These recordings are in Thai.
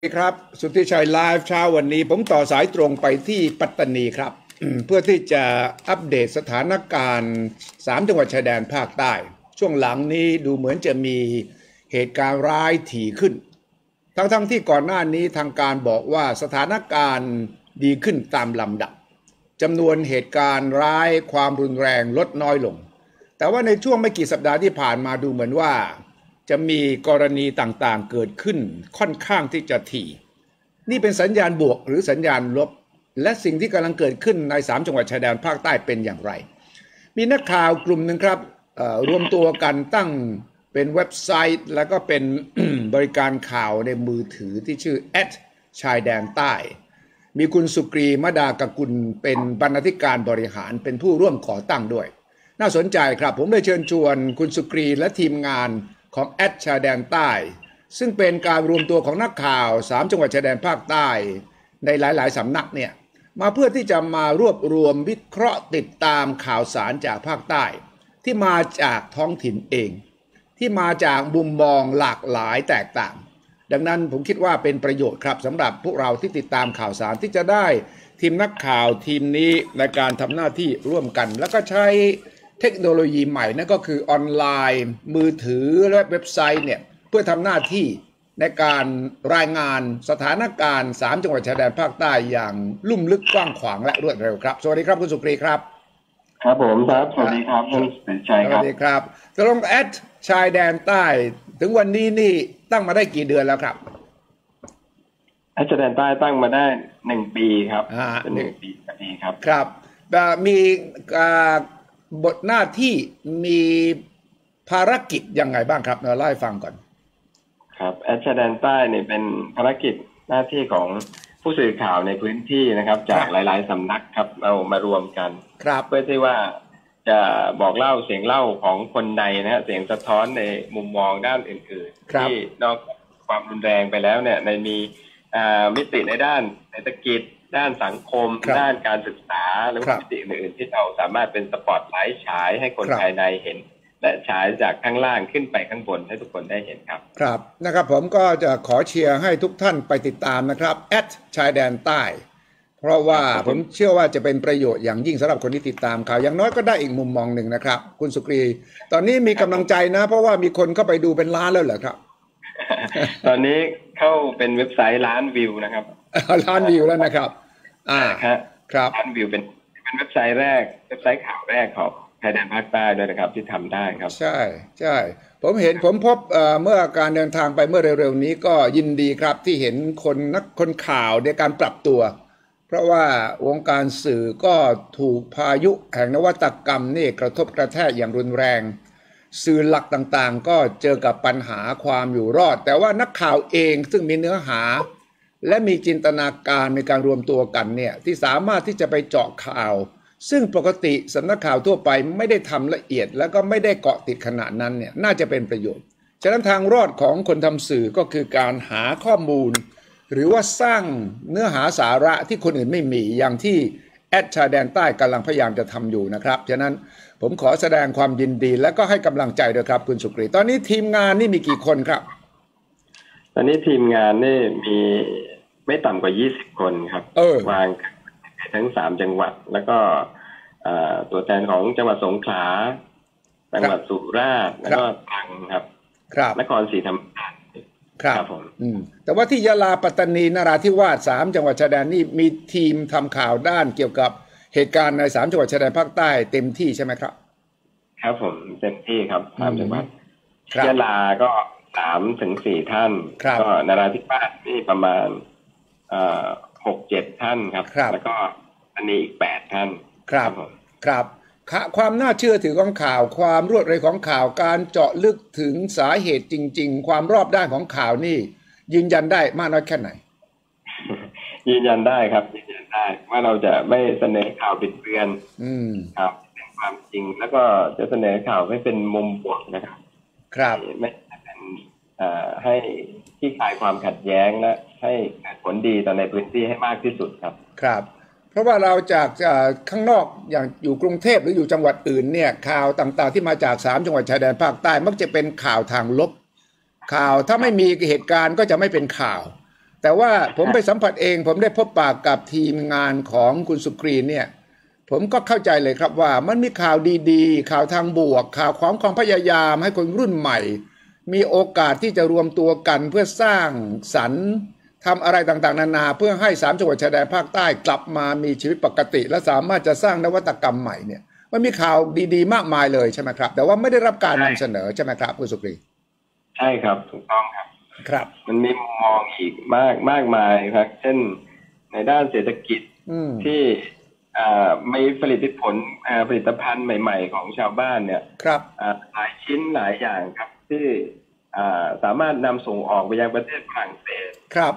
สวัสดีครับ สุทธิชัยไลฟ์เช้าวันนี้ ผมต่อสายตรงไปที่ปัตตานีครับ เพื่อที่จะอัปเดตสถานการณ์ 3 จังหวัดชายแดนภาคใต้ ช่วงหลังนี้ดูเหมือนจะมีเหตุการณ์ร้ายถี่ขึ้น ทั้งๆทที่ก่อนหน้านี้ทางการบอกว่าสถานการณ์ดีขึ้นตามลำดับจำนวนเหตุการณ์ร้ายความรุนแรงลดน้อยลง แต่ว่าในช่วงไม่กี่สัปดาห์ที่ผ่านมาดูเหมือนว่า จะมีกรณีต่างๆเกิดขึ้นค่อนข้างที่จะถี่ นี่เป็นสัญญาณบวกหรือสัญญาณลบ และสิ่งที่กำลังเกิดขึ้นใน 3 จังหวัดชายแดนภาคใต้เป็นอย่างไร มีนักข่าวกลุ่มหนึ่งครับรวมตัวกันตั้งเป็นเว็บไซต์ แล้วก็เป็นบริการข่าวในมือถือที่ชื่อแอดชายแดนใต้ มีคุณสุกรีมดากกุลเป็นบรรณาธิการบริหารเป็นผู้ร่วมก่อตั้งด้วย น่าสนใจครับผมเลยเชิญชวนคุณสุกรีและทีมงาน ของแอดชายแดนใต้ ซึ่งเป็นการรวมตัวของนักข่าว 3 จังหวัดชายแดนภาคใต้ในหลาย ๆสำนักเนี่ยมาเพื่อที่จะมารวบรวมวิเคราะห์ติดตามข่าวสารจากภาคใต้ ที่มาจากท้องถิ่นเอง ที่มาจากมุมมองหลากหลายแตกต่าง ดังนั้นผมคิดว่าเป็นประโยชน์ครับสำหรับพวกเราที่ติดตามข่าวสารที่จะได้ทีมนักข่าวทีมนี้ในการทำหน้าที่ร่วมกัน แล้วก็ใช้ เทคโนโลยีใหม่นั่นก็คือออนไลน์ มือถือและเว็บไซต์เนี่ยเพื่อทำหน้าที่ในการรายงานสถานการณ์ 3 จังหวัดชายแดนภาคใต้อย่างลุ่มลึกกว้างขวางและรวดเร็วครับ สวัสดีครับคุณสุกรีครับ ครับผมครับ สวัสดีครับคุณสุชัยครับ สวัสดีครับตลงแอดชายแดนใต้ ถึงวันนี้นี่ตั้งมาได้กี่เดือนแล้วครับแอดชายแดนใต้ตั้งมาได้หนึ่งปีครับอ่าเป็นหนึ่งปีพอดีครับ ครับมี บทหน้าที่มีภารกิจยังไงบ้างครับเราเล่าให้ฟังก่อน ครับแอดชายแดนใต้เนี่ยเป็นภารกิจหน้าที่ของผู้สื่อข่าวในพื้นที่นะครับ จากหลาย ๆ สำนักครับเรามารวมกัน ครับเพื่อที่ว่าจะบอกเล่าเสียงเล่าของคนในนะฮะเสียงสะท้อนในมุมมองด้านอื่น ๆ ที่นอกจากความรุนแรงไปแล้วเนี่ยในมีมิติในด้านเศรษฐกิจ ด้านสังคม ด้านการศึกษาหรือมิติอื่นๆที่เราสามารถเป็นสปอตไลท์ฉายให้คนภายในเห็น และฉายจากข้างล่างขึ้นไปข้างบนให้ทุกคนได้เห็นครับ ครับนะครับผมก็จะขอเชียร์ให้ทุกท่านไปติดตามนะครับแอดชายแดนใต้ เพราะว่าผมเชื่อว่าจะเป็นประโยชน์อย่างยิ่งสำหรับคนที่ติดตามข่าวอย่างน้อยก็ได้อีกมุมมองหนึ่งนะครับ คุณสุกรี ตอนนี้มีกำลังใจนะ เพราะว่ามีคนเข้าไปดูเป็นล้านแล้วเหรอครับ ตอนนี้เข้าเป็นเว็บไซต์ล้านวิวนะครับ ล้านวิวแล้วนะครับ อ่าครับครับล้านวิวเป็นเป็นเว็บไซต์แรก เว็บไซต์ข่าวแรกของชายแดนภาคใต้ด้วยนะครับที่ทำได้ครับ ใช่ใช่ผมเห็นผมพบเมื่อการเดินทางไปเมื่อเร็วๆนี้ก็ยินดีครับที่เห็นคนนักคนข่าวในการปรับตัว เพราะว่าวงการสื่อก็ถูกพายุแห่งนวัตกรรมนี่กระทบกระแทกอย่างรุนแรง สื่อหลักต่างๆ ก็เจอกับปัญหาความอยู่รอด แต่ว่านักข่าวเองซึ่งมีเนื้อหา และมีจินตนาการในการรวมตัวกันเนี่ยที่สามารถที่จะไปเจาะข่าว ซึ่งปกติสำนักข่าวทั่วไปไม่ได้ทำละเอียด แล้วก็ไม่ได้เกาะติดขนาดนั้นเนี่ยน่าจะเป็นประโยชน์ ฉะนั้นทางรอดของคนทำสื่อก็คือการหาข้อมูล หรือว่าสร้างเนื้อหาสาระที่คนอื่นไม่มีอย่างที่แอดชายแดนใต้กำลังพยายามจะทำอยู่นะครับฉะนั้นผมขอแสดงความยินดีและก็ให้กำลังใจด้วยครับคุณสุกรีตอนนี้ทีมงานนี่มีกี่คนครับ อนนี้ทีมงานนี่มีไม่ต่ำกว่า 20 คนครับเออวางทั้งสามจังหวัด แล้วก็ตัวแทนของจังหวัดสงขลาจังหวัดสุราษฎร์แล้วก็ตรังครับ ครับนครศรีธรรมราชครับผมอืมแต่ว่าที่ยะลาปัตตานีนราธิวาสสามจังหวัดชายแดนนี่มีทีมทำข่าวด้านเกี่ยวกับเหตุการณ์ในสามจังหวัดชายแดนภาคใต้เต็มที่ใช่ไหมครับ ครับผมเต็มที่ครับสามจังหวัดครับยะลาก็ สามถึงสี่ท่านครับก็นราธิวาสนี่ประมาณหกเจ็ดท่านครับครับแล้วก็อันนี้อีกแปดท่าน ครับผมครับค่ะความน่าเชื่อถือของข่าว ความรวดเร็วของข่าวการเจาะลึกถึงสาเหตุจริง ๆ ความรอบด้านของข่าวนี่ ยืนยันได้มากน้อยแค่ไหน ยืนยันได้ครับ ยืนยันได้ ว่าเราจะไม่เสนอข่าวบิดเบือน อืมครับเป็นความจริงแล้วก็จะเสนอข่าวให้เป็นมุมบวกนะครับ ครับไม่เป็นเอ่อ ให้ที่คลายความขัดแย้งและให้ผลดีต่อในพื้นที่ให้มากที่สุดครับ ครับ เพราะว่าเราจากอ่อข้างนอกอย่างอยู่กรุงเทพหรืออยู่จังหวัดอื่นเนี่ยข่าวต่างๆ ที่มาจากสามจังหวัดชายแดนภาคใต้มักจะเป็นข่าวทางลบ ข่าวถ้าไม่มีเหตุการณ์ก็จะไม่เป็นข่าว แต่ว่าผมไปสัมผัสเองผมได้พบปากกับทีมงานของคุณสุกรีนเนี่ยผมก็เข้าใจเลยครับว่ามันมีข่าวดีๆ ข่าวทางบวก ข่าวของความพยายามให้คนรุ่นใหม่ มีโอกาสที่จะรวมตัวกันเพื่อสร้างสรรค์ทำอะไรต่างๆ นานา เพื่อให้สามจังหวัดชายแดนภาคใต้กลับมามีชีวิตปกติ และสามารถจะสร้างนวัตกรรมใหม่เนี่ยมันมีข่าวดีๆ มากมายเลยใช่ไหมครับ แต่ว่าไม่ได้รับการนำเสนอใช่ไหมครับคุณสุกรีใช่ครับถูกต้องครับครับ มันมีมุมมองอีกมากมากมายครับ เช่นในด้านเศรษฐกิจอืมที่อ่า มีผลิตผลอ่าผลิตภัณฑ์ใหม่ ๆ ของชาวบ้านเนี่ย ครับอ่าหลายชิ้นหลายอย่างครับที่อ่าสามารถนำส่งออกไปยังประเทศฝรั่งเศสครับ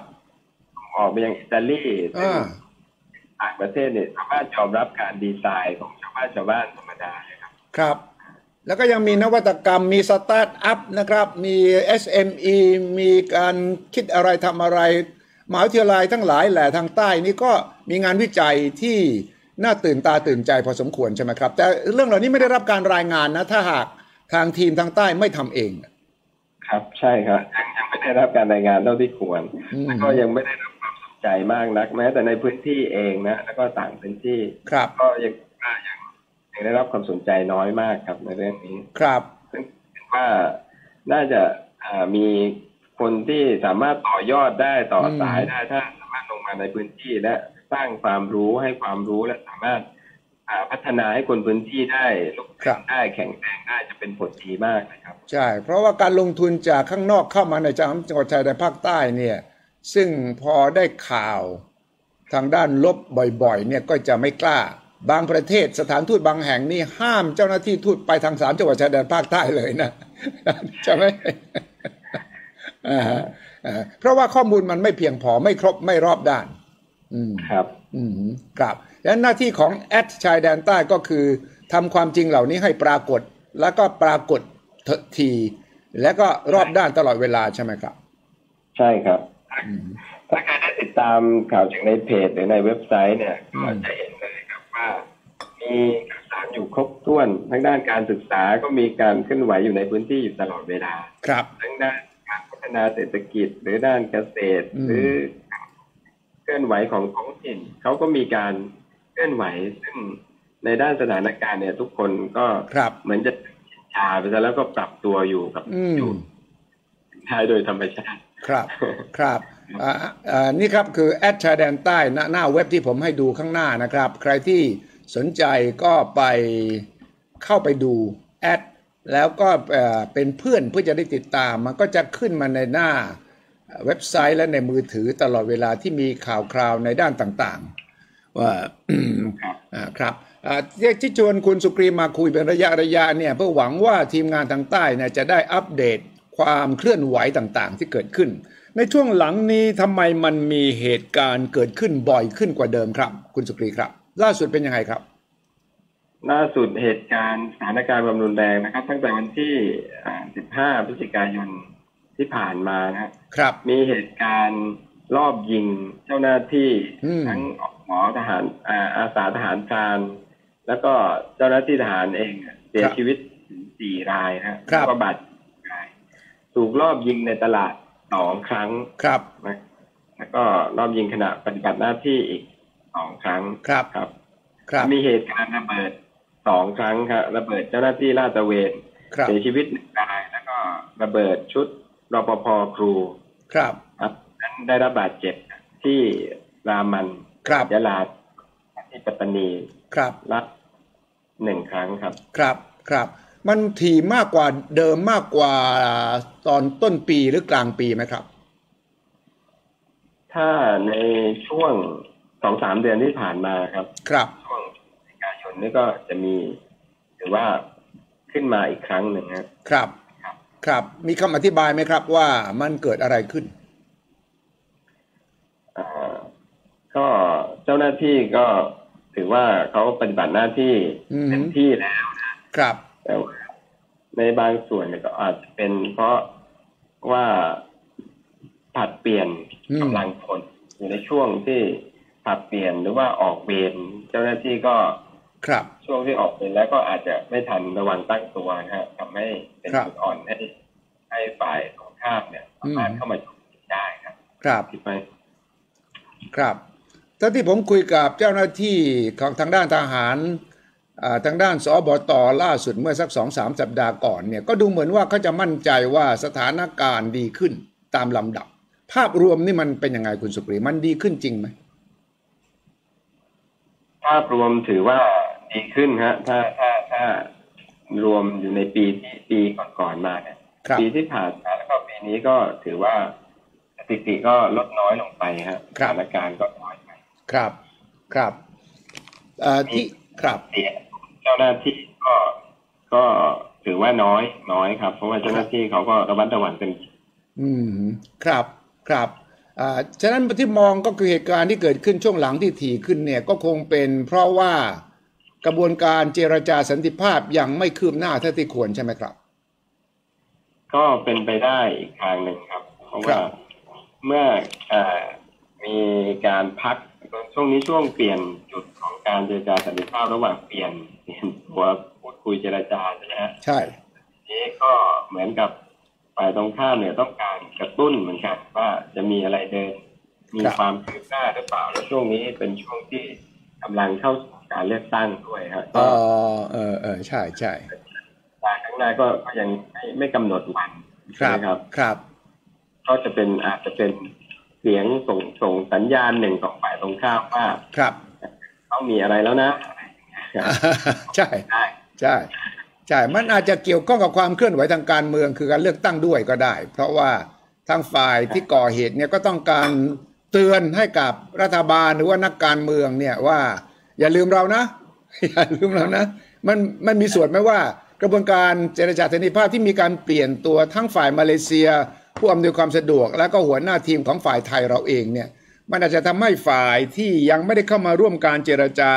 ส่งออกไปยังอิตาลีซึ่งอ่าต่างประเทศเนี่ยสามารถยอมรับการดีไซน์ของชาวบ้านชาวบ้านธรรมดาเลยครับ ครับ แล้วก็ยังมีนวัตกรรมมีสตาร์ทอัพนะครับ มี SME มีการคิดอะไรทำอะไรมหาวิทยาลัยทั้งหลายแหละทางใต้นี่ก็มีงานวิจัยที่ น่าตื่นตาตื่นใจพอสมควรใช่ไหมครับ แต่เรื่องเหล่านี้ไม่ได้รับการรายงานนะ ถ้าหากทางทีมทางใต้ไม่ทำเองครับใช่ครับยังยังไม่ได้รับการรายงานเท่าที่ควรอืมแล้วก็ยังไม่ได้รับความสนใจมากนัก แม้แต่ในพื้นที่เองนะแล้วก็ต่างพื้นที่ครับก็ยังก็ยังยังได้รับความสนใจน้อยมากครับในเรื่องนี้ครับซึ่งคิดว่าน่าจะอ่ามีคนที่สามารถต่อยอดได้ต่อสายได้ถ้าสามารถลงมาในพื้นที่และ สร้างความรู้ให้ความรู้และสามารถอ่าพัฒนาให้คนพื้นที่ได้ลุกครับได้แข็งแรงได้จะเป็นผลดีมากนะครับ ใช่ เพราะว่าการลงทุนจากข้างนอกเข้ามาในจังหวัดชายแดนภาคใต้เนี่ย ซึ่งพอได้ข่าวทางด้านลบบ่อยๆ เนี่ยก็จะไม่กล้า บางประเทศสถานทูตบางแห่งนี่ห้ามเจ้าหน้าที่ทูตไปทางสามจังหวัดชายแดนภาคใต้เลยนะใช่ไหมอ่าฮะอ่าเพราะว่าข้อมูลมันไม่เพียงพอไม่ครบไม่รอบด้านอืม ครับ อืมครับดังนั้นหน้าที่ของแอดชายแดนใต้ก็คือทำความจริงเหล่านี้ให้ปรากฏ แล้วก็ปรากฏเถอะทีและก็รอบด้านตลอดเวลาใช่ไหมครับ ใช่ครับอืมถ้าใครได้ติดตามข่าวจากในเพจหรือในเว็บไซต์เนี่ยอืมก็จะเห็นเลยครับว่า มีข่าวสารอยู่ครบถ้วนทั้งด้านการศึกษาก็มีการเคลื่อนไหวอยู่ในพื้นที่อยู่ตลอดเวลา ครับทั้งด้านการพัฒนาเศรษฐกิจหรือด้านเกษตรอืมหรือ เคลื่อนไหวของท้องถิ่นเขาก็มีการเคลื่อนไหว ซึ่งในด้านสถานการณ์เนี่ย ทุกคนก็ครับเหมือนจะชินชาไปซะแล้วก็ปรับตัวอยู่กับอืมอยู่ได้โดยธรรมชาติ ครับครับอ่าอ่านี่ครับคือแอดชายแดนใต้หน้าหน้าเว็บที่ผมให้ดูข้างหน้านะครับ ใครที่สนใจก็ไปเข้าไปดูแอดแล้วก็เอ่อเป็นเพื่อนเพื่อจะได้ติดตาม มันก็จะขึ้นมาในหน้า เว็บไซต์และในมือถือตลอดเวลาที่มีข่าวคราวในด้านต่างๆ ว่าครับอ่าที่ที่ชวนคุณสุกรีมาคุยเป็นระยะระยะเนี่ยเพื่อหวังว่าทีมงานทางใต้เนี่ยจะได้อัปเดตความเคลื่อนไหวต่างๆ ที่เกิดขึ้น ในช่วงหลังนี้ทำไมมันมีเหตุการณ์เกิดขึ้นบ่อยขึ้นกว่าเดิมครับ คุณสุกรีครับ ล่าสุดเป็นยังไงครับ ล่าสุดเหตุการณ์สถานการณ์ความรุนแรงนะครับ ตั้งแต่วันที่ 15 พฤศจิกายน ที่ผ่านมานะฮะครับ มีเหตุการณ์รอบยิงเจ้าหน้าที่อืมทั้งหมอทหารอาอาสาทหารพรานแล้วก็เจ้าหน้าที่ทหารเองอะเสียชีวิตถึงสี่รายนะฮะครับแล้วก็บาดเจ็บรายถูกรอบยิงในตลาดสองครั้งครับนะแล้วก็รอบยิงขณะปฏิบัติหน้าที่อีกสองครั้งครับครับ ครับ มีเหตุการณ์ระเบิดสองครั้งครับระเบิดเจ้าหน้าที่ลาดตระเวนครับเสียชีวิตหนึ่งราย แล้วก็ระเบิดชุด รปภครูครับครับนั้นได้รับบาดเจ็บที่รามันครับยะลาที่ปัตตานีครับรับหนึ่งครั้งครับ ครับครับ มันถี่มากกว่าเดิมมากกว่าตอนต้นปีหรือกลางปีไหมครับ ถ้าในช่วงสองสามเดือนที่ผ่านมาครับ ครับช่วงพฤศจิกายนนี่ก็จะมีถือว่าขึ้นมาอีกครั้งหนึ่งครับ ครับ ครับมีคำอธิบายไหมครับว่ามันเกิดอะไรขึ้นอ่าก็เจ้าหน้าที่ก็ถือว่าเขาปฏิบัติหน้าที่อืมเต็มที่แล้วนะครับแต่ว่าในบางส่วนเนี่ยก็อาจจะเป็นเพราะว่าผัดเปลี่ยนอืมกำลังพลอยู่ในช่วงที่ผัดเปลี่ยนหรือว่าออกเวรเจ้าหน้าที่ก็ ครับช่วงที่ออกเวรแล้วก็อาจจะไม่ทันระวังตั้งตัวนะฮะทำให้เป็นครับจุดอ่อนให้ให้ฝ่ายของข้ามเนี่ยสามารถอืมเข้ามาจุดได้ครับ ครับคิดไหมครับถ้าที่ผมคุยกับเจ้าหน้าที่ของทางด้านทหารทางด้านสอบอตอล่าสุดเมื่อสักสองสามสัปดาห์ก่อนเนี่ยก็ดูเหมือนว่าเขาจะมั่นใจว่าสถานการณ์ดีขึ้นตามลำดับ ภาพรวมนี่มันเป็นยังไงคุณสุกรีมันดีขึ้นจริงไหมภาพรวมถือว่า ดีขึ้นฮะ ถ้าถ้าถ้ารวมอยู่ในปีที่ปีก่อนๆมาเนี่ยปีที่ผ่านมาแล้วก็ปีนี้ก็ถือว่าสถิติก็ลดน้อยลงไปฮะสถานการณ์ก็น้อยไปครับครับที่ครับเจ้าหน้าที่ก็ก็ถือว่าน้อยน้อยครับ เพราะว่าเจ้าหน้าที่เขาก็ระมัดระวังเป็นอืมครับครับอ่าฉะนั้นที่มองก็คือเหตุการณ์ที่เกิดขึ้นช่วงหลังที่ถี่ขึ้นเนี่ย ก็คงเป็นเพราะว่า กระบวนการเจรจาสันติภาพยังไม่คืบหน้าเท่าที่ควรใช่ไหมครับ ก็เป็นไปได้อีกทางหนึ่งครับ เพราะว่าเมื่ออมีการพักช่วงนี้ช่วงเปลี่ยนจุดของการเจรจาสันติภาพระหว่างเปลี่ยนเปลี่ยนตัวพูดคุยเจรจาใช่ไหมฮะใช่นี้ก็เหมือนกับฝ่ายตรงข้ามเนี่ยต้องการกระตุ้นเหมือนกันว่าจะมีอะไรเดินมีความคืบหน้าหรือเปล่าแล้วช่วงนี้เป็นช่วงที่ กำลังเข้าสู่การเลือกตั้งด้วยครับอ๋อเออเออใช่ใช่แต่ข้างหน้าก็ยังไม่ไม่กำหนดวันครับครับครับ ก็จะเป็นอาจจะเป็นเสียงส่งส่งสัญญาณหนึ่งของฝ่ายตรงข้ามว่าครับต้องมีอะไรแล้วนะใช่ใช่ใช่ มันอาจจะเกี่ยวข้องกับความเคลื่อนไหวทางการเมืองคือการเลือกตั้งด้วยก็ได้ เพราะว่าทางฝ่ายที่ก่อเหตุเนี่ยก็ต้องการ เตือนให้กับรัฐบาลหรือว่านักการเมืองเนี่ยว่า อย่าลืมเรานะ อย่าลืมเรานะ มันมันมีส่วนไหมว่า กระบวนการเจรจาสนติภาพที่มีการเปลี่ยนตัวทั้งฝ่ายมาเลเซีย ผู้อำนวยความสะดวก แล้วก็หัวหน้าทีมของฝ่ายไทยเราเองเนี่ยมันอาจจะทำให้ฝ่ายที่ยังไม่ได้เข้ามาร่วมการเจรจา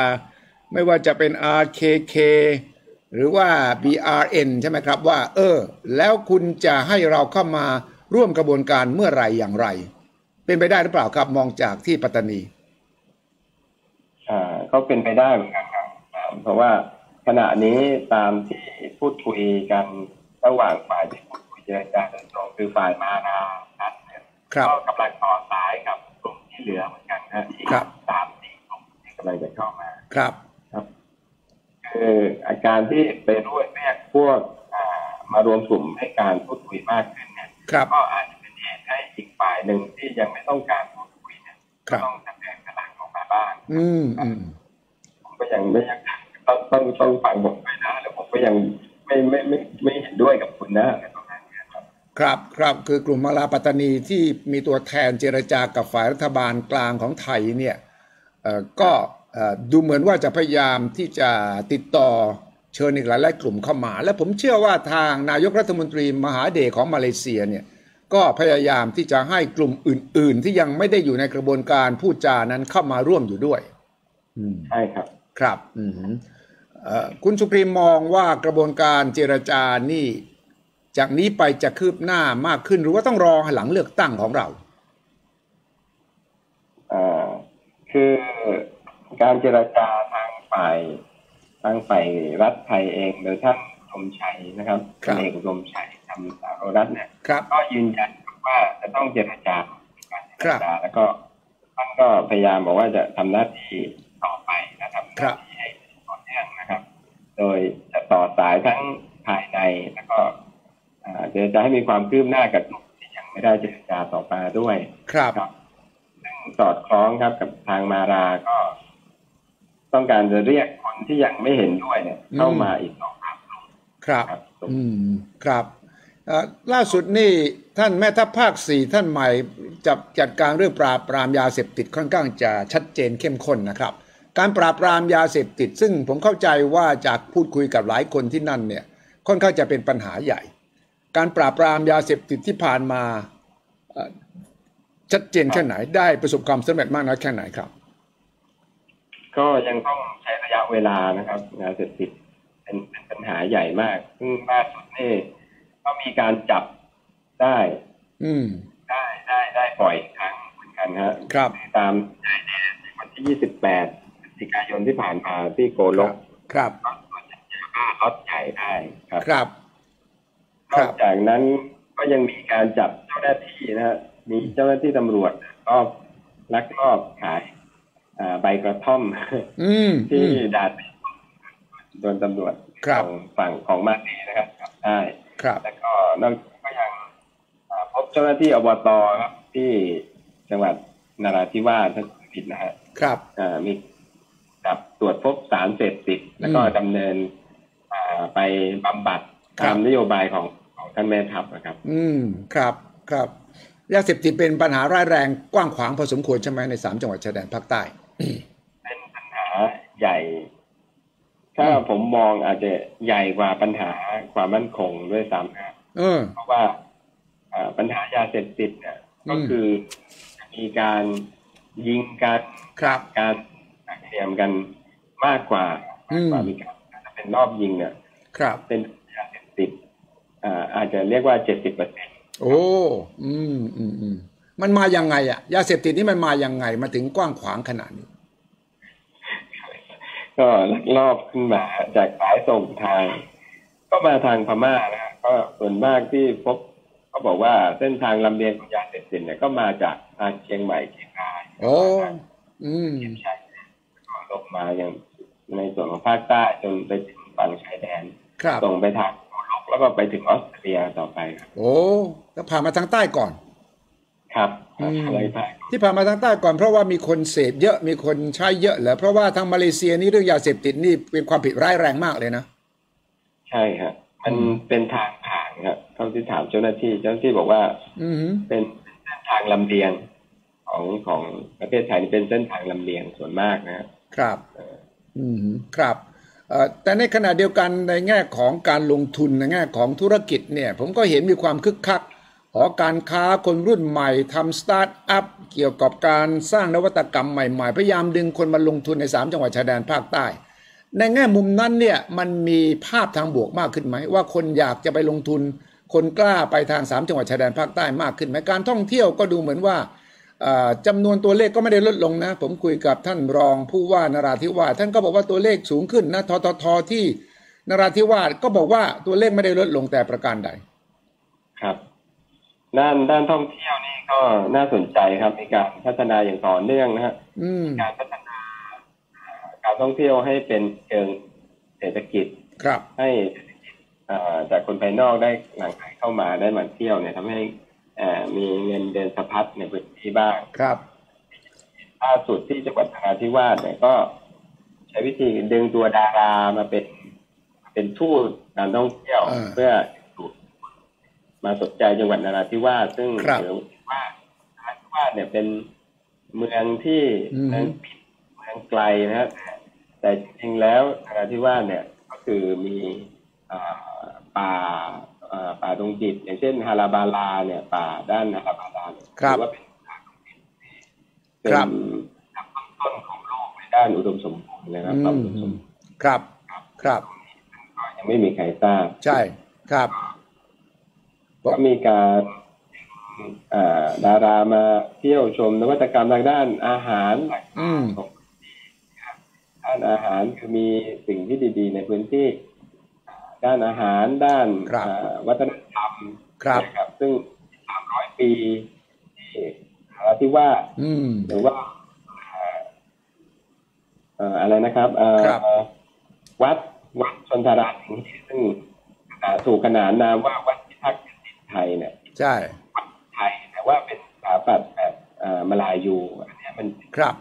ไม่ว่าจะเป็น RKK หรือว่า BRN ใช่ไหมครับว่า เออ แล้วคุณจะให้เราเข้ามาร่วมกระบวนการเมื่อไรอย่างไร เป็นไปได้หรือเปล่าครับมองจากที่ปัตตานีอ่าก็เป็นไปได้เหมือนกันครับเพราะว่าขณะนี้ตามที่พูดคุยกันระหว่างฝ่ายที่พูดคุยเจรจาตรงคือฝ่ายมานานัเนี่ยก็กำลังต่อสายกับกลุ่มที่เหลือเหมือนกันนะอีกสามสี่กลุ่มที่กำลังจะเข้ามาครับคืออาการที่ไปร่วมเรียกพวกมารวมกลุ่มให้การพูดคุยมากขึ้นเนี่ยก็อาจจะเป็นเหตุให้ อีกฝ่ายหนึ่งที่ยังไม่ต้องการพูดคุยเนี่ยต้องแสดงกำลังออกมาบ้างอืมอืมผมก็ยังไม่ยังต้องต้องต้องฟังผมไปนะแล้วผมก็ยังไม่ไม่ไม่ไม่เห็นด้วยกับคุณนะครับครับคือกลุ่มมาลาปัตตานีที่มีตัวแทนเจรจากับฝ่ายรัฐบาลกลางของไทยเนี่ยก็ดูเหมือนว่าจะพยายามที่จะติดต่อเชิญอีกหลายๆกลุ่มเข้ามา และผมเชื่อว่าทางนายกรัฐมนตรีมหาเดชของมาเลเซียเนี่ย ก็พยายามที่จะให้กลุ่มอื่น ๆ ที่ยังไม่ได้อยู่ในกระบวนการพูดจานั้นเข้ามาร่วมอยู่ด้วยใช่ครับ ครับอืคุณสุปรีมมองว่ากระบวนการเจรจานี่ จากนี้ไปจะคืบหน้ามากขึ้นหรือว่าต้องรอหลังเลือกตั้งของเราอ่าคือการเจรจาทางฝ่ายทางฝ่ายรัฐไทยเองโดยท่านสมชัยนะครับเอกสมชัย ทำสารรัฐเนี่ยก็ยืนยันว่าจะต้องเจรจาการเจรจาแล้วก็ท่านก็พยายามบอกว่าจะทำหน้าที่ต่อไปนะครับหน้าที่ให้ต่อเนื่องนะครับ โดยจะต่อสายทั้งภายในแล้วก็เจรจาให้มีความคืบหน้ากับที่ยังไม่ได้เจรจาต่อมาด้วย ครับซึ่งสอดคล้องครับกับทางมาราก็ ต้องการจะเรียกคนที่ยังไม่เห็นด้วยเนี่ยเข้ามาอีกสองครั้งครับ อืม ครับ ล่าสุดนี่ท่านแม่ทัพภาคสี่ท่านใหม่จับจัดการเรื่องปราบปรามยาเสพติดค่อนข้างจะชัดเจนเข้มข้นนะครับ การปราบปรามยาเสพติด ซึ่งผมเข้าใจว่าจากพูดคุยกับหลายคนที่นั่นเนี่ยค่อนข้างจะเป็นปัญหาใหญ่ การปราบปรามยาเสพติดที่ผ่านมาชัดเจนแค่ไหนได้ประสบความสำเร็จมากน้อยแค่ไหนครับ ก็ยังต้องใช้ระยะเวลานะครับยาเสพติดเป็นเป็นปัญหาใหญ่มากซึ่งล่าสุดนี่ ก็มีการจับได้ อืม ได้ได้ได้ปล่อยครั้งเหมือนกันฮะครับ ตามใจแดนวันที่ยี่สิบแปดพฤศจิกายนที่ผ่านมาที่โกลกครับก็ส่วนใหญ่ก็ล็อตใหญ่ได้ครับครับนอกจากนั้นก็ยังมีการจับเจ้าหน้าที่นะฮะมีเจ้าหน้าที่ตำรวจก็ลักลอบขายใบกระท่อมที่ด่านโดนตำรวจของฝั่งของมาเลนะครับได้ครับแล้วก็ นอกก็ยังพบเจ้าหน้าที่อบตครับที่จังหวัดนาราธิวาสถ้าผิดนะฮะครับมีจับตรวจพบสารเสพติด แล้วก็ดำเนินไปบำบัดตามนโยบายของของท่านแม่ทัพนะครับ อืมครับครับยาเสพติดเป็นปัญหาร้ายแรงกว้างขวางพอสมควรใช่ไหมในสามจังหวัดชายแดนภาคใต้ เป็นปัญหาใหญ่ ถ้าผมมองอาจจะใหญ่กว่าปัญหาความมั่นคงด้วยซ้ำนะ เพราะว่าปัญหายาเสพติดเนี่ยก็คือมีการยิงกันครับการเตรียมกันมากกว่ากว่ามีการเป็นรอบยิงเนี่ยครับเป็นยาเสพติดอ่าอาจจะเรียกว่าเจ็ดสิบเปอร์เซ็นโอ้ อืมอืมอืมมันมายังไงอะยาเสพติดนี่มันมายังไงมาถึงกว้างขวางขนาดนี้ ก็ลักลอบขึ้นมาจากสายส่งทาง ก็มาทางพม่านะ ก็ส่วนมากที่พบเขาบอกว่าเส้นทางลำเลียงของยาเสพติดเนี่ยก็มาจากทางเชียงใหม่เชียงรายโอ้อืมใช่ก็ลงมาอย่างในส่วนของภาคใต้จนไปถึงฝั่งชายแดนส่งไปทางแล้วก็ไปถึงออสเตรเลียต่อไปครับโอ้แล้วผ่านมาทางใต้ก่อน ครับอะไรไปที่ผ่านมาทางใต้ก่อนเพราะว่ามีคนเสพเยอะมีคนใช้เยอะเหรอเพราะว่าทางมาเลเซียนี่เรื่องยาเสพติดนี่เป็นความผิดร้ายแรงมากเลยนะ ใช่ครับ มันเป็นทางผ่านครับเท่าที่ถามเจ้าหน้าที่ เจ้าหน้าที่บอกว่า อืเป็นเส้นทางลำเลียงของของประเทศไทยนี่เป็นเส้นทางลำเลียงส่วนมากนะครับ อืมครับแต่ในขณะเดียวกันในแง่ของการลงทุนในแง่ของธุรกิจเนี่ย ผมก็เห็นมีความคึกคักหอการค้าคนรุ่นใหม่ทำสตาร์ทอัพเกี่ยวกับการสร้างนวัตกรรมใหม่ๆ พยายามดึงคนมาลงทุนใน 3 จังหวัดชายแดนภาคใต้ ในแง่มุมนั้นเนี่ยมันมีภาพทางบวกมากขึ้นไหม ว่าคนอยากจะไปลงทุน คนกล้าไปทาง 3 จังหวัดชายแดนภาคใต้มากขึ้นไหมการท่องเที่ยวก็ดูเหมือนว่าจำนวนตัวเลขก็ไม่ได้ลดลงนะ ผมคุยกับท่านรองผู้ว่านราธิวาสท่านก็บอกว่าตัวเลขสูงขึ้นนะทททที่นราธิวาสก็บอกว่าตัวเลขไม่ได้ลดลงแต่ประการใด ครับ ด้านด้านท่องเที่ยวนี่ก็น่าสนใจครับมีการพัฒนาอย่างต่อเนื่องนะฮะการพัฒนาการ ท่องเที่ยวให้เป็นเชิงเศรษฐกิจครับ ให้จากคนภายนอกได้หลั่งไหลเข้ามาได้มาเที่ยวเนี่ยทำให้มีเงินเดือนสะพัดในพื้นที่บ้างครับล่าสุดที่จังหวัดนราธิวาสเนี่ยก็ ใช้วิธีดึงตัวดารามาเป็นเป็นทูตการท่องเที่ยวเพื่อมาสนใจจังหวัดนราธิวาสซึ่งถือว่านราธิวาสเนี่ยเป็นเมืองที่เมืองปิดเมืองไกลนะฮะ แต่จริงๆแล้วนราธิวาสเนี่ยก็คือมีป่าป่าตรงจิต อย่างเช่นฮาราบาลาเนี่ย ป่าด้านฮาราบาลาถือว่าเป็นป่าตรงจิตเป็นต้นของโลกในด้านอุดมสมบูรณ์นะครับครับครับยังไม่มีใครทราบใช่ครับก็มีการดารามาเที่ยวชมนวัตกรรมทางด้านอาหารของ ด้านอาหารคือมีสิ่งที่ดีๆ ในพื้นที่ ด้านอาหารด้านวัฒนธรรมครับซึ่งสามร้อยปีที่ว่าหรือว่าอะไรนะครับวัดวัดชนทารามซึ่งถูกขนานนามว่าวัดพิทักษ์จิตไทยเนี่ย ใช่วัดไทยแต่ว่าเป็นสถาปัตย์แบบมาลายูอันนี้มันครับ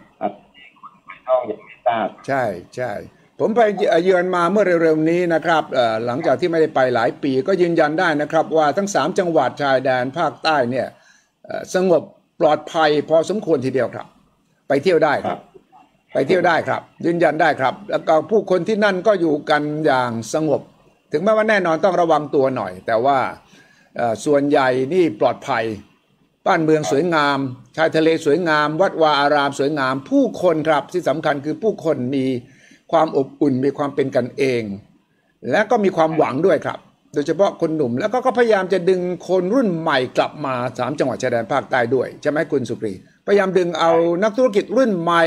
คนภายนอกยังไม่ทราบใช่ใช่ผมไปเยือนมาเมื่อเร็วๆนี้นะครับหลังจากที่ไม่ได้ไปหลายปีก็ยืนยันได้นะครับ ว่าทั้ง 3 จังหวัดชายแดนภาคใต้เนี่ยสงบปลอดภัยพอสมควรทีเดียวครับ ไปเที่ยวได้ครับ ไปเที่ยวได้ครับ ยืนยันได้ครับ แล้วก็ผู้คนที่นั่นก็อยู่กันอย่างสงบ ถึงแม้ว่าแน่นอนต้องระวังตัวหน่อย แต่ว่าส่วนใหญ่นี่ปลอดภัย บ้านเมืองสวยงาม ชายทะเลสวยงาม วัดวาอารามสวยงาม ผู้คนครับที่สำคัญคือผู้คนมีความอบอุ่นมีความเป็นกันเอง และก็มีความหวังด้วยครับ โดยเฉพาะคนหนุ่มแล้วก็พยายามจะดึงคนรุ่นใหม่กลับมาสามจังหวัดชายแดนภาคใต้ด้วย ใช่ไหมคุณสุกรีพยายามดึงเอานักธุรกิจรุ่นใหม่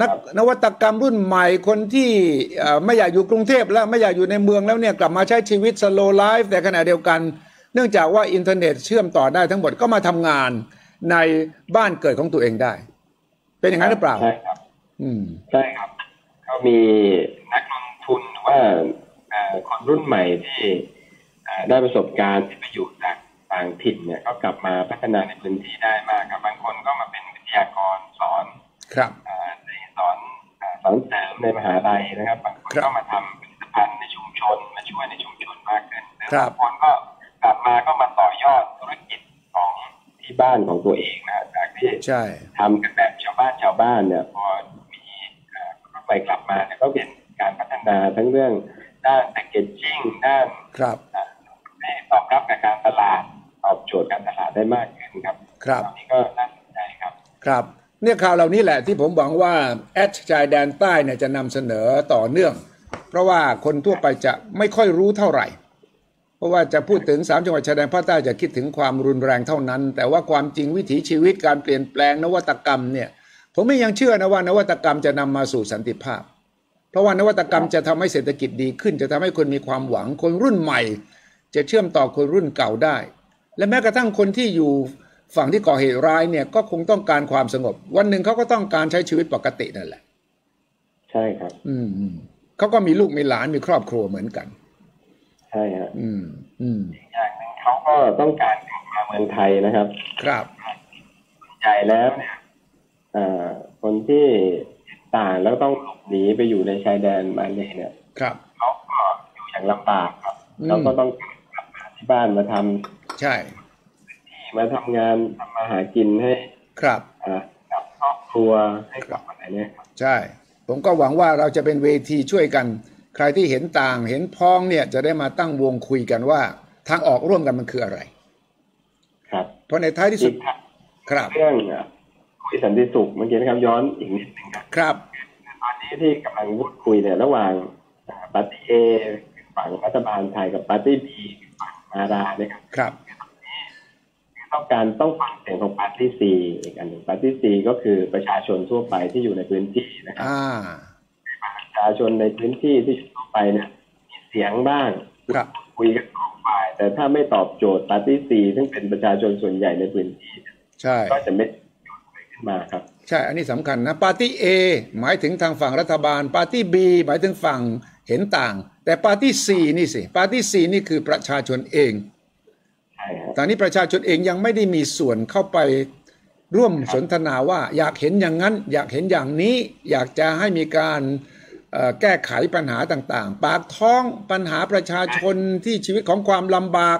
นักนวัตกรรมรุ่นใหม่คนที่ไม่อยากอยู่กรุงเทพแล้วไม่อยากอยู่ในเมืองแล้วเนี่ยกลับมาใช้ชีวิตสโลไลฟ์แต่ขณะเดียวกัน เนื่องจากว่าอินเทอร์เน็ตเชื่อมต่อได้ทั้งหมดก็มาทำงานในบ้านเกิดของตัวเองได้ เป็นอย่างนั้นหรือเปล่าใช่ครับ อืมใช่ครับก็มีนักลงทุนหรือว่าเอ่อคนรุ่นใหม่ที่เอ่อได้ประสบการณ์ที่ไปอยู่จากต่างถิ่นเนี่ยก็กลับมาพัฒนาในพื้นที่ได้มากครับบางคนก็มาเป็นวิทยากรสอนครับเอ่อในสอนเอ่อสอนเสริมในมหาลัยนะครับบางคนครับก็มาทำผลิตภัณฑ์ในชุมชนมาช่วยในชุมชนมากขึ้นหรือครับบางคนก็ กลับมาก็มาต่อยอดธุรกิจของที่บ้านของตัวเองนะฮะจากที่ใช่ทำกันแบบชาวบ้านชาวบ้านเนี่ยพอมีเอ่อรถไฟกลับมาเนี่ยก็เป็นการพัฒนาทั้งเรื่องด้านแพคเกจจิ้งด้านครับเอ่อให้ตอบรับกับการตลาดตอบโจทย์การตลาดได้มากขึ้นครับ ครับตอนนี้ก็น่าสนใจครับ ครับ เนี่ยข่าวเหล่านี้แหละที่ผมหวังว่าแอดชายแดนใต้เนี่ยจะนำเสนอต่อเนื่อง เพราะว่าคนทั่วไปจะไม่ค่อยรู้เท่าไหร่ เพราะว่าจะพูดถึงสามจังหวัดชายแดนภาคใต้จะคิดถึงความรุนแรงเท่านั้น แต่ว่าความจริงวิถีชีวิตการเปลี่ยนแปลงนวัตกรรมเนี่ยผมไม่ยังเชื่อนะว่านวัตกรรมจะนำมาสู่สันติภาพ เพราะว่านวัตกรรมจะทำให้เศรษฐกิจดีขึ้น จะทำให้คนมีความหวังคนรุ่นใหม่ จะเชื่อมต่อคนรุ่นเก่าได้ และแม้กระทั่งคนที่อยู่ฝั่งที่ก่อเหตุร้ายเนี่ยก็คงต้องการความสงบ วันหนึ่งเขาก็ต้องการใช้ชีวิตปกตินั่นแหละ ใช่ครับ อืมอืมเขาก็มีลูกมีหลานมีครอบครัวเหมือนกัน ใช่ฮะอืม อืมอีกอย่างหนึ่งเขาก็ต้องการกลับมาเมืองไทยนะครับ ครับใหญ่แล้วเนี่ยเอ่อคนที่ต่างแล้วต้องหลบหนีไปอยู่ในชายแดนมาเลยเนี่ย ครับเขาก็อยู่อย่างลำบากครับอืมแล้วก็ต้องกลับมาที่บ้านมาทำใช่มาทำงานทำมาหากินให้ครับอ่ากับครอบครัวให้กับอะไรเนี่ยครับใช่ ผมก็หวังว่าเราจะเป็นเวทีช่วยกัน ใครที่เห็นต่างเห็นพ้องเนี่ยจะได้มาตั้งวงคุยกันว่า ทางออกร่วมกันมันคืออะไร ครับ เพราะในท้ายที่สุอีดกครับครับเรื่องอะคุยสันติสุขเมื่อกี้นะครับย้อนอีกนิดหนึงครับครับตอนนี้ที่กำลังพูดคุยเนี่ยระหว่างปาร์ตี้เอฝั่งรัฐบาลไทยกับปาร์ตี้บีฝั่งมาราเนี่ยครับครับต้องการต้องฟังเสียงของปาร์ตี้ซีอีกอันหนึ่งปาร์ตี้ซีก็คือประชาชนทั่วไปที่อยู่ในพื้นที่นะครับอ่าประ ชาชนในพื้นที่ที่อยู่ทั่วไปเนี่ยมีเสียงบ้างครับคุยกันสองฝ่าย แต่ถ้าไม่ตอบโจทย์ปาร์ตี้ซีซึ่งเป็นประชาชนส่วนใหญ่ในพื้นที่ใช่ก็จะไม่โจทย์อะไรขึ้นมาครับ ใช่ อันนี้สำคัญนะปาร์ตี้ A หมายถึงทางฝั่งรัฐบาลปาร์ตี้ B หมายถึงฝั่งเห็นต่าง แต่ปาร์ตี้ C นี่สิปาร์ตี้ C นี่คือประชาชนเองใช่ฮะตอนนี้ประชาชนเองยังไม่ได้มีส่วนเข้าไปร่วมสนทนาว่าอยากเห็นอย่างนั้น อยากเห็นอย่างนี้ อยากจะให้มีการเอ่อ แก้ไขปัญหาต่างๆ ปากท้องปัญหาประชาชนที่ชีวิตของความลำบาก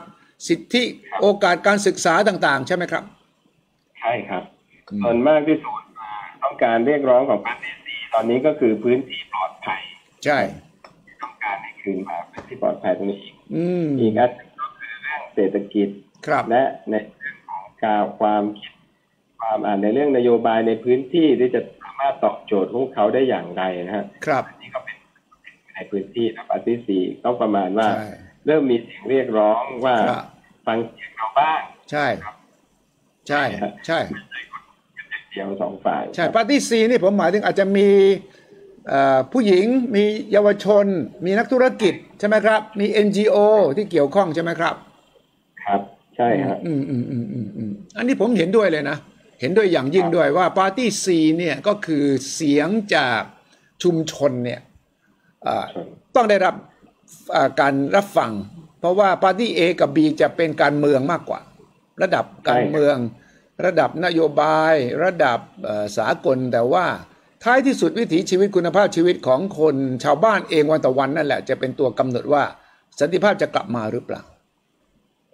สิทธิโอกาสการศึกษาต่างๆ ใช่ไหมครับ ใช่ครับส่วนมากที่สุดอ่าต้องการเรียกร้องของปาร์ตี้ซีตอนนี้ก็คือพื้นที่ปลอดภัย ใช่ ต้องการให้คืนมาพื้นที่ปลอดภัยตรงนี้อีกอืมอีกอันหนึ่งก็คือเรื่องเศรษฐกิจครับและในเรื่องของการความคิดความอ่านในเรื่องนโยบายในพื้นที่ที่จะสามารถตอบโจทย์ของเขาได้อย่างไรนะฮะครับอันนี้ก็เป็นในพื้นที่นะปาร์ตี้ซีก็ประมาณว่าใช่เริ่มมีเสียงเรียกร้องว่าครับฟังเสียงเราบ้างใช่ใช่ใช่เดียวสองฝ่ายใช่ปาร์ตี้ซีนี่ผมหมายถึงอาจจะมีเอ่อผู้หญิงมีเยาวชน มีนักธุรกิจใช่ไหมครับ มี NGO ที่เกี่ยวข้องใช่ไหมครับ ครับ ใช่ฮะอืมอืมอืมอืมอืมอันนี้ผมเห็นด้วยเลยนะ เห็นด้วยอย่างยิ่งด้วยว่าปาร์ตี้ซีเนี่ยก็คือเสียงจากชุมชนเนี่ยเอ่อต้องได้รับเอ่อการรับฟัง เพราะว่าปาร์ตี้ A กับ B จะเป็นการเมืองมากกว่า ระดับการเมือง ระดับนโยบาย ระดับเอ่อสากลแต่ว่าท้ายที่สุดวิถีชีวิตคุณภาพชีวิตของคนชาวบ้านเองวันต่อวันนั่นแหละ จะเป็นตัวกำหนดว่าสันติภาพจะกลับมาหรือเปล่า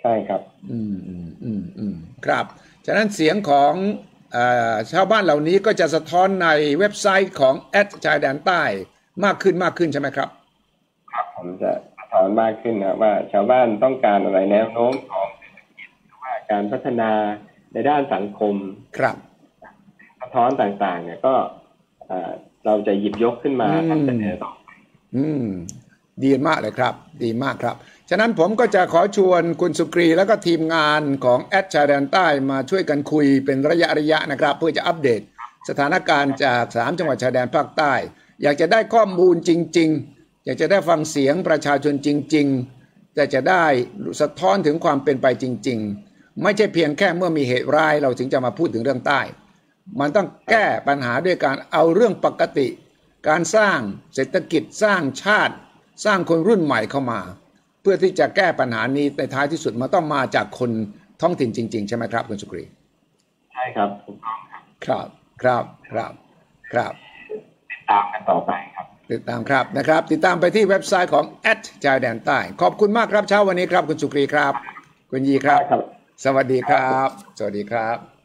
ใช่ครับ อืมอืมอืมอืมครับ ฉะนั้นเสียงของเออชาวบ้านเหล่านี้ก็จะสะท้อนในเว็บไซต์ของแอดชายแดนใต้มากขึ้นมากขึ้นใช่ไหมครับ ครับผมจะสะท้อนมากขึ้นนะว่าชาวบ้านต้องการอะไรแนวโน้มของเศรษฐกิจหรือว่าการพัฒนาในด้านสังคมครับสะท้อนต่างๆ เนี่ยก็เอ่อเราจะหยิบยกขึ้นมาอืมนำเสนอต่อไปอืม ดีมากเลยครับ ดีมากครับ ฉะนั้นผมก็จะขอชวนคุณสุกรีแล้วก็ทีมงานของแอดชายแดนใต้มาช่วยกันคุยเป็นระยะระยะนะครับ เพื่อจะอัปเดตสถานการณ์จากสามจังหวัดชายแดนภาคใต้ อยากจะได้ข้อมูลจริง ๆ อยากจะได้ฟังเสียงประชาชนจริง ๆ แต่จะได้สะท้อนถึงความเป็นไปจริง ๆ ไม่ใช่เพียงแค่เมื่อมีเหตุร้ายเราถึงจะมาพูดถึงเรื่องใต้ มันต้องแก้ปัญหาด้วยการเอาเรื่องปกติ การสร้างเศรษฐกิจสร้างชาติ สร้างคนรุ่นใหม่เข้ามา พื่อที่จะแก้ปัญหานี้ในท้ายที่สุดมันต้องมาจากคนท้องถิ่นจริง ๆ ใช่ไหมครับคุณสุกรีใช่ครับถูกต้องครับ ครับครับครับครับติดตามกันต่อไปครับ ติดตามครับนะครับ ติดตามไปที่เว็บไซต์ของแอดชายแดนใต้ขอบคุณมากครับเช้าวันนี้ครับคุณสุกรีครับ คุณยีครับครับสวัสดีครับ สวัสดีครับ